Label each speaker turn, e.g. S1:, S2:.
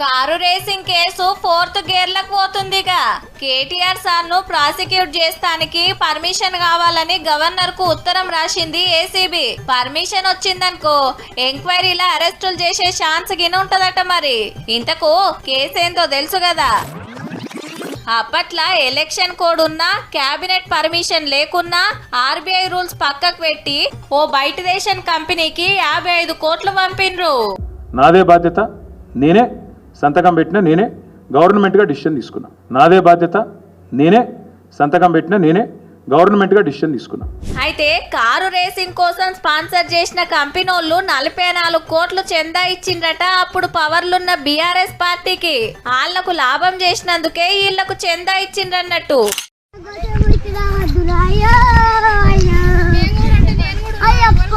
S1: Car racing case fourth గేర్లకు పోతుందిగా. కేటీఆర్ సార్ను ప్రాసిక్యూట్ చేస్తానికి పర్మిషన్ కావాలని గవర్నర్కు ఉత్తరం రాసింది ఏసీబీ. పర్మిషన్ వచ్చిందనుకో ఎంక్వైరీలో అరెస్టులు చేసే ఛాన్స్ గిన ఉంటదట మరి. ఇంతకు కేసేందో తెలుసు కదా అప్పట్లా ఎలక్షన్ కోడ్ ఉన్నా క్యాబినెట్ పర్మిషన్ లేకున్నా ఆర్బీఐ రూల్స్ పక్కకు పెట్టి ఓ బయట దేశం కంపెనీకి యాభై ఐదు కోట్లు పంపిండ్రు
S2: నాదే బాధ్యత? నేనే? సంతకం పెట్టిన నేనే గవర్నమెంట్గా డిసిషన్ తీసుకున్నా. నాదే బాధ్యత నేనే సంతకం పెట్టిన నేనే గవర్నమెంట్గా డిసిషన్ తీసుకున్నా.
S1: అయితే కారు రేసింగ్ కోసం స్పాన్సర్ చేసిన కంపెనోళ్ళు నలభై నాలుగు కోట్లు చందా ఇచ్చిండ్రట. అప్పుడు పవర్లున్న బీఆర్ఎస్ పార్టీకి వాళ్ళకు లాభం చేసినందుకే వీళ్ళకు చందా ఇచ్చిండ్రన్నట్టు.
S3: అయ్యప్ప!